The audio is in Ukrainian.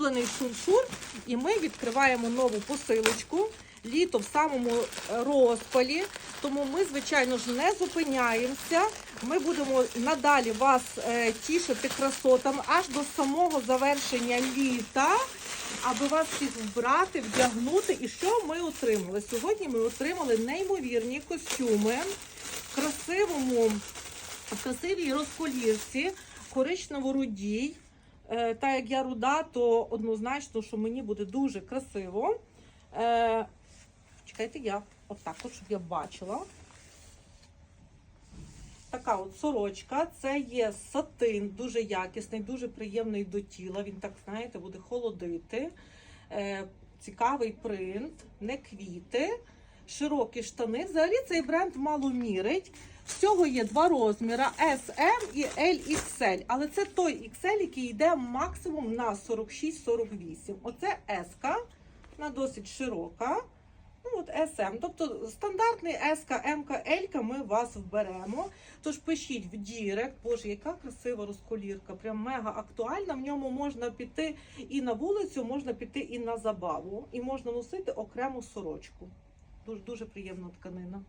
улюблений шуршур. І ми відкриваємо нову посилочку. Літо в самому розпалі. Тому ми, звичайно ж, не зупиняємося. Ми будемо надалі вас е, тішити красотами аж до самого завершення літа, аби вас всіх вбрати, вдягнути. І що ми отримали? Сьогодні ми отримали неймовірні костюми в красивому, в красивій розколірці, коричнево-рудій. Е, Та як я руда, то однозначно, що мені буде дуже красиво. Е, чекайте, я отак, от, щоб я бачила. Така от сорочка, це є сатин, дуже якісний, дуже приємний до тіла. Він так, знаєте, буде холодити. Е, цікавий принт, не квіти, широкі штани. Взагалі цей бренд мало мірить. Всього є два розміри S, M і LXL. Але це той XL, який йде максимум на 46-48. Оце S, вона досить широка. Ну, от SM. Тобто стандартний S, М, L ми вас вберемо. Тож пишіть в Дірект. Боже, яка красива розколірка, прям мега актуальна. В ньому можна піти і на вулицю, можна піти і на забаву. І можна носити окрему сорочку. Дуже дуже приємна тканина.